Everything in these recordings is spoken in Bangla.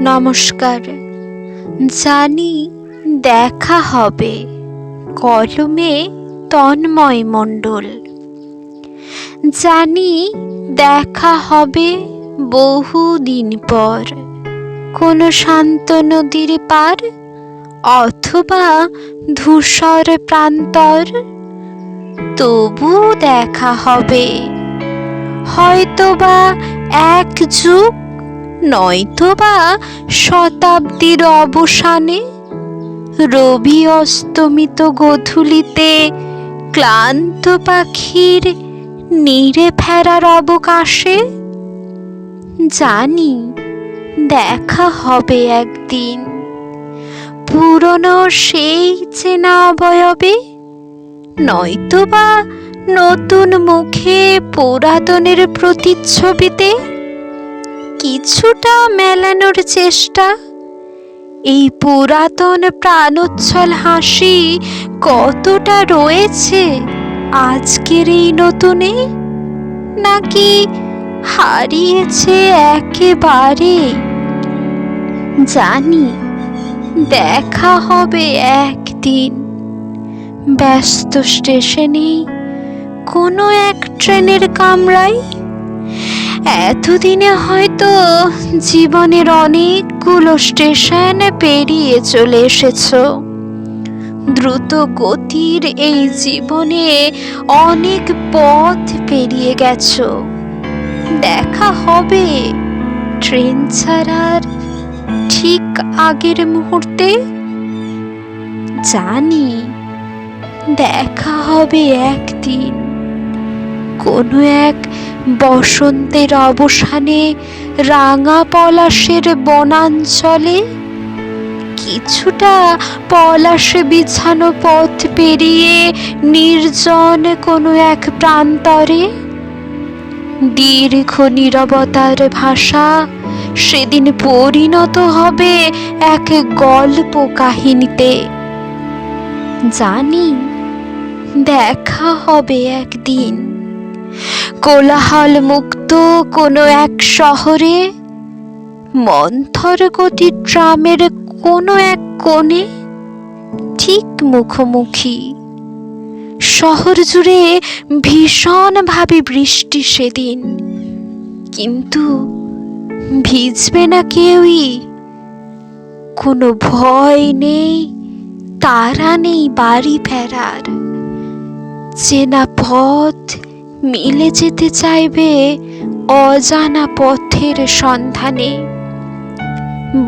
নমস্কার। জানি দেখা হবে। কলমে তন্ময় মণ্ডল। জানি দেখা হবে বহুদিন পর। কোনো শান্ত নদীর পার অথবা ধূসর প্রান্তর? তবু দেখা হবে। হয়তোবা এক যুগ নয়তোবা শতাব্দীর অবসানে রবি অস্তমিত গধূলিতে ক্লান্ত পাখির নিরে ফেরার অবকাশে? জানি, দেখা হবে একদিন। পুরনো সেই চেনা অবয়বে? নয়তোবা নতুন মুখে পুরাতনের প্রতিচ্ছবিতে? কিছুটা মেলানোর চেষ্টা। এই পুরাতন প্রাণোচ্ছল হাসি কতটা রয়েছে আজকের এই নতুনে? নাকি হারিয়েছে একেবারে? জানি, দেখা হবে একদিন। ব্যস্ত স্টেশনে কোনো এক ট্রেনের কামরায় এতদিনে হয়তো জীবনের অনেকগুলো স্টেশন পেরিয়ে চলে এসেছ। দ্রুত গতির এই জীবনে অনেক পথ পেরিয়ে গেছো। দেখা হবে। ট্রেন ছাড়ার ঠিক আগের মুহূর্তে? জানি। দেখা হবে একদিন। কোনো এক বসন্তের অবসানে রাঙা পলাশের বনাঞ্চলে কিছুটা পলাশে বিছানো পথ পেরিয়ে নির্জন কোনো এক প্রান্তরে দীর্ঘ নীরবতার ভাষা সেদিন পরিণত হবে এক গল্প কাহিনীতে। জানি দেখা হবে একদিন। কোলাহল মুক্ত কোনো এক শহরে মন্থর গতি ট্রামের কোনো এক কোণে, ঠিক মুখোমুখি। শহর জুড়ে ভীষণভাবে বৃষ্টি সেদিন। কিন্তু ভিজবে না কেউই। কোনো ভয় নেই, তারা নেই বাড়ি ফেরার। চেনা পথ মিলে যেতে চাইবে অজানা পথের সন্ধানে।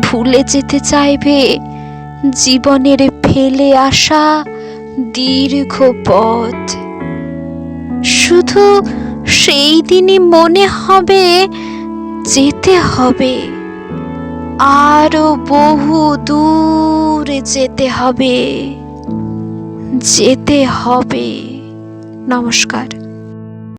ভুলে যেতে চাইবে জীবনের ফেলে আসা দীর্ঘ পথ। শুধু সেই দিনই মনে হবে যেতে হবে। আরও বহু দূর যেতে হবে। যেতে হবে। নমস্কার।